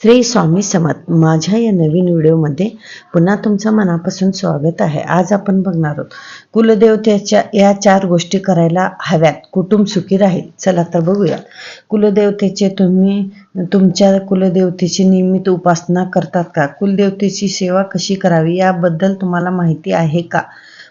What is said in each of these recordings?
श्री स्वामी समर्थ. माझ्या या नवीन व्हिडिओमध्ये पुन्हा तुमचं मनापासून स्वागत आहे. आज आपण बघणार आहोत कुलदेवतेच्या या चार गोष्टी करायला हव्यात. कुटुंब सुखी राहील. चला तर बघूया कुलदेवतेचे तुम्ही तुमच्या कुलदेवतेची नियमित उपासना करतात का? कुलदेवतेची सेवा कशी करावी? याबद्दल तुम्हाला माहिती आहे का?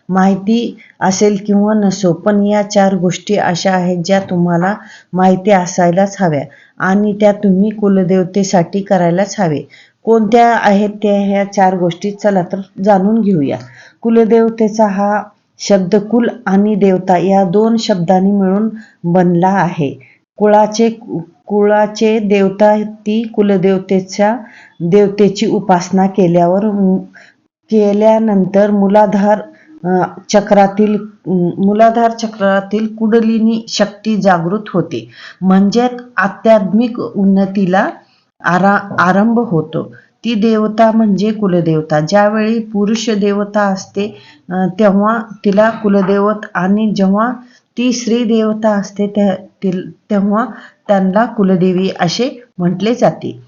माहिती असेल किंवा नसो पण या चार गोष्टी अशा आहेत ज्या तुम्हाला माहिती असायलाच हव्या आणि त्या तुम्ही कुलदेवतेसाठी करायलाच हवे. कोणत्या आहेत त्या ह्या चार गोष्टी चला तर जाणून घेऊया. कुलदेवतेचा हा शब्द कुल आणि देवता या दोन शब्दांनी मिळून बनला आहे. कुळाचे कुळाचे देवता ती कुलदेवतेच्या देवतेची उपासना केल्यावर केल्यानंतर मुलाधार चक्रातील मूलाधार चक्रातील कुंडलिनी शक्ती जागृत होते. म्हणजे आध्यात्मिक उन्नतीला आरा आरंभ होतो. ती देवता म्हणजे कुलदेवता. ज्यावेळी पुरुष देवता असते तेव्हा तिला कुलदेवत आणि जेव्हा ती स्त्री देवता असते तेव्हा त्यांना कुलदेवी असे म्हटले जाते.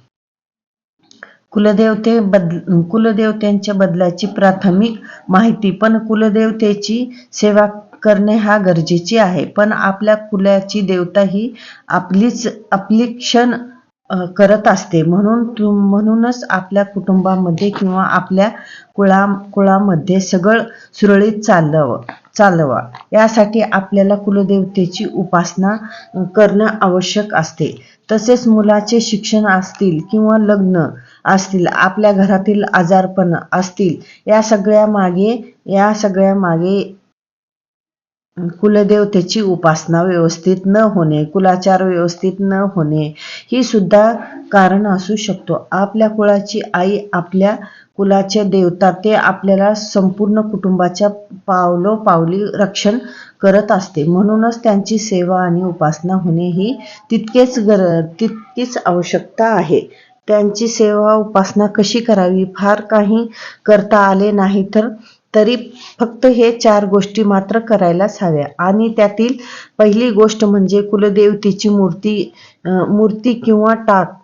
कुलदेवते बद कुलदेवत्यांच्या बदलाची प्राथमिक माहिती पण कुलदेवतेची सेवा करणे हा गरजेची आहे. पण आपल्या कुलाची देवता ही आपलीच आपली क्षण करत असते. म्हणून म्हणूनच आपल्या कुटुंबामध्ये किंवा आपल्या कुळा कुळामध्ये सगळं सुरळीत चालवं चालवा. यासाठी आपल्याला कुलदेवतेची उपासना करणं आवश्यक असते. तसेच मुलाचे शिक्षण असतील किंवा लग्न असतील आपल्या घरातील आजारपण असतील या सगळ्या मागे या सगळ्या मागे कुलदेवतेची उपासना व्यवस्थित न होणे कुलाचार व्यवस्थित न होणे ही सुद्धा कारण असू शकतो. आपल्या कुळाची आई आपल्या कुलाचे देवता ते आपल्याला संपूर्ण कुटुंबाच्या पावलो पावली रक्षण करत असते. म्हणूनच त्यांची सेवा आणि उपासना होणे ही तितकेच गर तितकीच आवश्यकता आहे. त्यांची सेवा उपासना कशी करावी? फार काही करता आले नाही तर तरी फक्त हे चार गोष्टी मात्र करायलाच हव्या. आणि त्यातील पहिली गोष्ट म्हणजे कुलदेवतेची मूर्ती मूर्ती किंवा टाक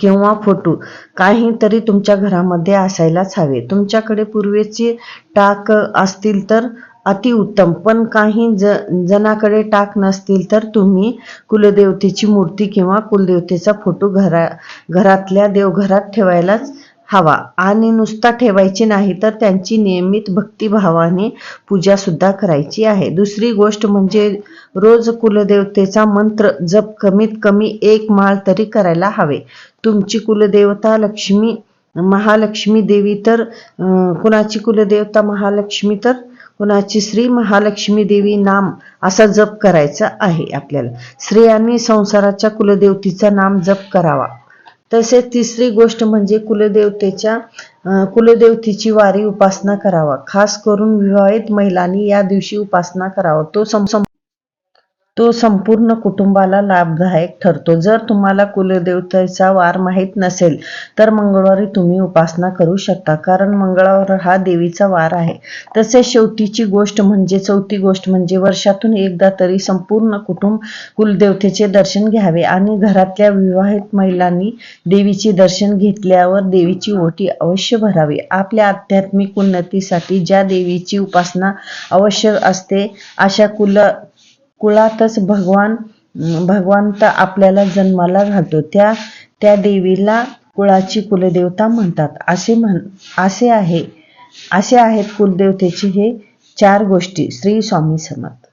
किंवा फोटो काहीतरी तुमच्या घरामध्ये असायलाच हवे. तुमच्याकडे पूर्वीचे टाक असतील तर अतिउत्तम पण काही ज जणाकडे टाक नसतील तर तुम्ही कुलदेवतेची मूर्ती किंवा कुलदेवतेचा फोटो घरा घरातल्या देवघरात ठेवायलाच हवा. आणि नुसता ठेवायची नाही तर त्यांची नियमित भक्तिभावाने पूजा सुद्धा करायची आहे. दुसरी गोष्ट म्हणजे रोज कुलदेवतेचा मंत्र जप कमीत कमी एक माळ तरी करायला हवे. तुमची कुलदेवता लक्ष्मी महालक्ष्मी देवी तर कुणाची कुलदेवता महालक्ष्मी तर? कुणाची श्री महालक्ष्मी देवी नाम असा जप करायचा आहे आपल्याला. स्त्रियांनी संसाराच्या कुलदेवतीचा नाम जप करावा. तसेच तिसरी गोष्ट म्हणजे कुलदेवतेच्या कुलदेवतीची वारी उपासना करावा. खास करून विवाहित महिलांनी या दिवशी उपासना करावा. तो सम तो संपूर्ण कुटुंबाला लाभदायक ठरतो. जर तुम्हाला कुलदेवतेचा वार माहीत नसेल तर मंगळवारी तुम्ही उपासना करू शकता कारण मंगळवार हा देवीचा वार आहे. तसेच शेवटीची गोष्ट म्हणजे चौथी गोष्ट म्हणजे वर्षातून एकदा तरी संपूर्ण कुटुंब कुलदेवतेचे दर्शन घ्यावे आणि घरातल्या विवाहित महिलांनी देवीचे दर्शन घेतल्यावर देवीची ओटी अवश्य भरावी. आपल्या आध्यात्मिक उन्नतीसाठी ज्या देवीची उपासना आवश्यक असते अशा कुल कुळातच भगवान भगवंत आपल्याला जन्माला घालतो. त्या त्या देवीला कुळाची कुलदेवता म्हणतात. असे म्हण असे आहे असे आहेत कुलदेवतेची हे चार गोष्टी. श्री स्वामी समर्थ.